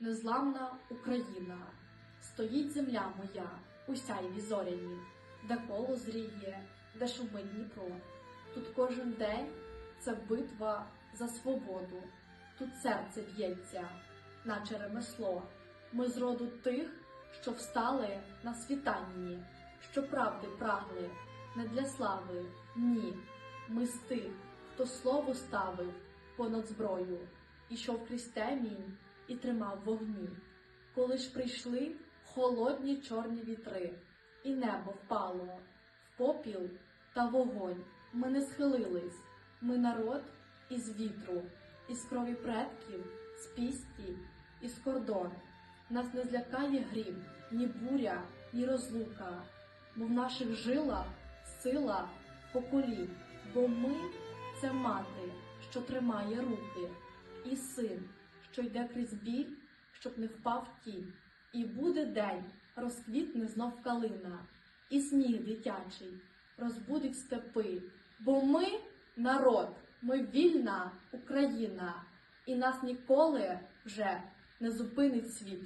незламна Україна, стоїть земля моя, у зоряні, де коло зріє, де шумить Дніпро. Тут кожен день це битва за свободу, тут серце б'ється, наче ремесло. Ми з роду тих, що встали на світанні, що правди прагли, не для слави, ні. Ми з тих, хто слово ставив понад зброю, ішов крізь темінь і тримав вогні. Коли ж прийшли холодні чорні вітри, і небо впало в попіл та вогонь. Ми не схилились, ми народ із вітру, із крові предків, з пісті, із кордон. Нас не злякає грім, ні буря, ні розлука, бо в наших жилах сила поколінь, бо ми це мати, що тримає руки, і син, що йде крізь біль, щоб не впав тінь. І буде день, розквітне знов калина, і сніг дитячий розбудить степи, бо ми народ, ми вільна Україна, і нас ніколи вже не зупинить світ.